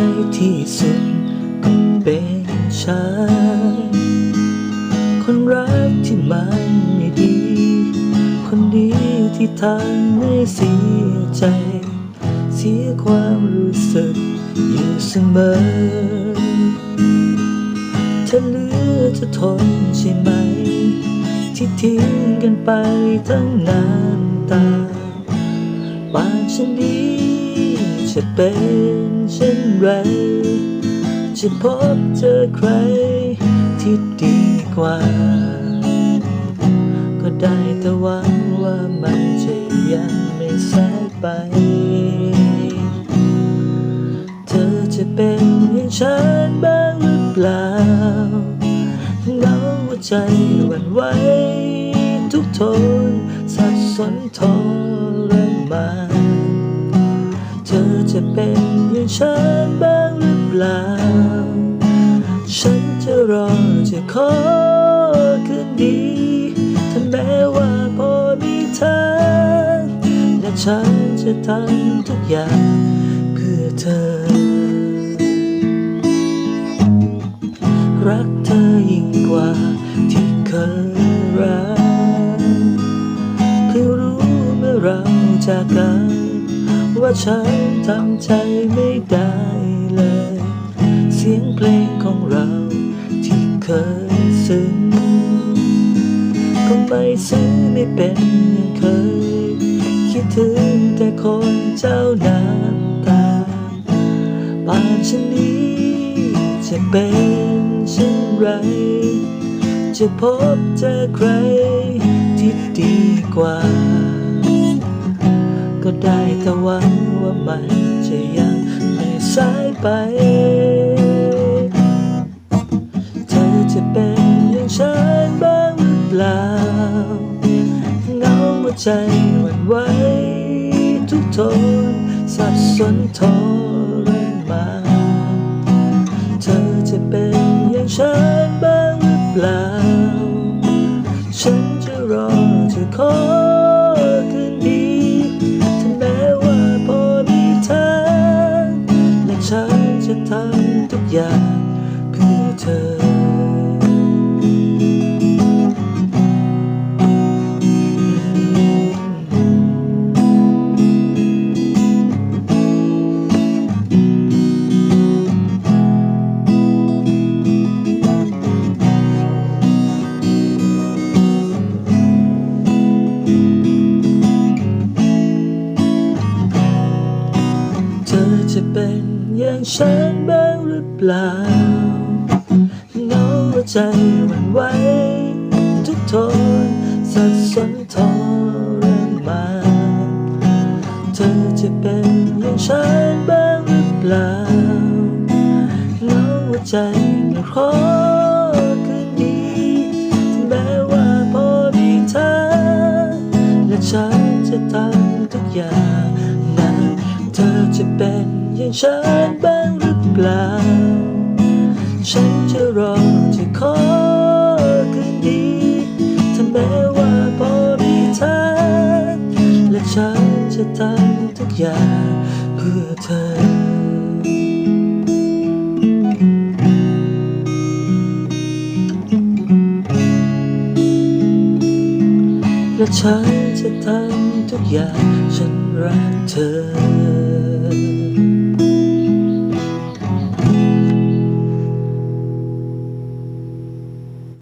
ในที่สุดก็เป็นฉัน คนรักที่มันไม่ดี คนดีที่ทำให้เสียใจ เสียความรู้สึกอยู่เสมอเธอเหลือจะทนใช่ไหม ที่ทิ้งกันไปทั้งน้ำตาปากฉันดี จะเป็นเช่นไร จะพบเจอใครที่ดีกว่า ก็ได้แต่หวังว่ามันจะยังไม่สายไป เธอจะเป็นอย่างฉันบ้างหรือเปล่าเหงาหัวใจหวั่นไหวทุกทนสับสนทร จะเป็นอย่างฉันบ้างหรือเปล่า ฉันจะรอจะขอคืนดีถ้าแม้ว่าพอมีทางและฉันจะทำทุกอย่างเพื่อเธอ รักเธอยิ่งกว่าที่เคยรักเพิ่งรู้เมื่อเราจากกัน ว่าฉันทำใจไม่ได้เลย เสียงเพลงของเราที่เคยซึ้งก็ไม่ซึ้งไม่เป็นอย่างเคย คิดถึงแต่คนเจ้าน้ำตาป่านฉันนี้จะเป็นเช่นไร จะพบเจอใครที่ดีกว่า ก็ได้แต่หวังว่ามันจะยังไม่สายไป เธอจะเป็นอย่างฉันบ้างหรือเปล่าเงาหัวใจหวั่นไหวทุกทนสับสนทรมานเธอจะเป็นอย่างฉันบ้างหรือเปล่า ฉันจะรอจะขอคื จะทำทุกอย่างเพื่อเธอเธอจะเป็น อย่างฉันบ้างหรือเปล่าเงาใจหวั่นไหวทุกทนสับสนทรมานเธอจะเป็นอย่างฉันบ้างหรือเปล่าเงาใจไม่ขอคืนดีแม้ว่าพอมีทางและฉันจะทำทุกอย่างนะเธอจะเป็น อย่างฉันบ้างหรือเปล่า ฉันจะรอจะขอคืนดีถ้าแม้ว่าพอมีทางและฉันจะทำทุกอย่างเพื่อเธอและฉันจะทำทุกอย่างฉันรักเธอ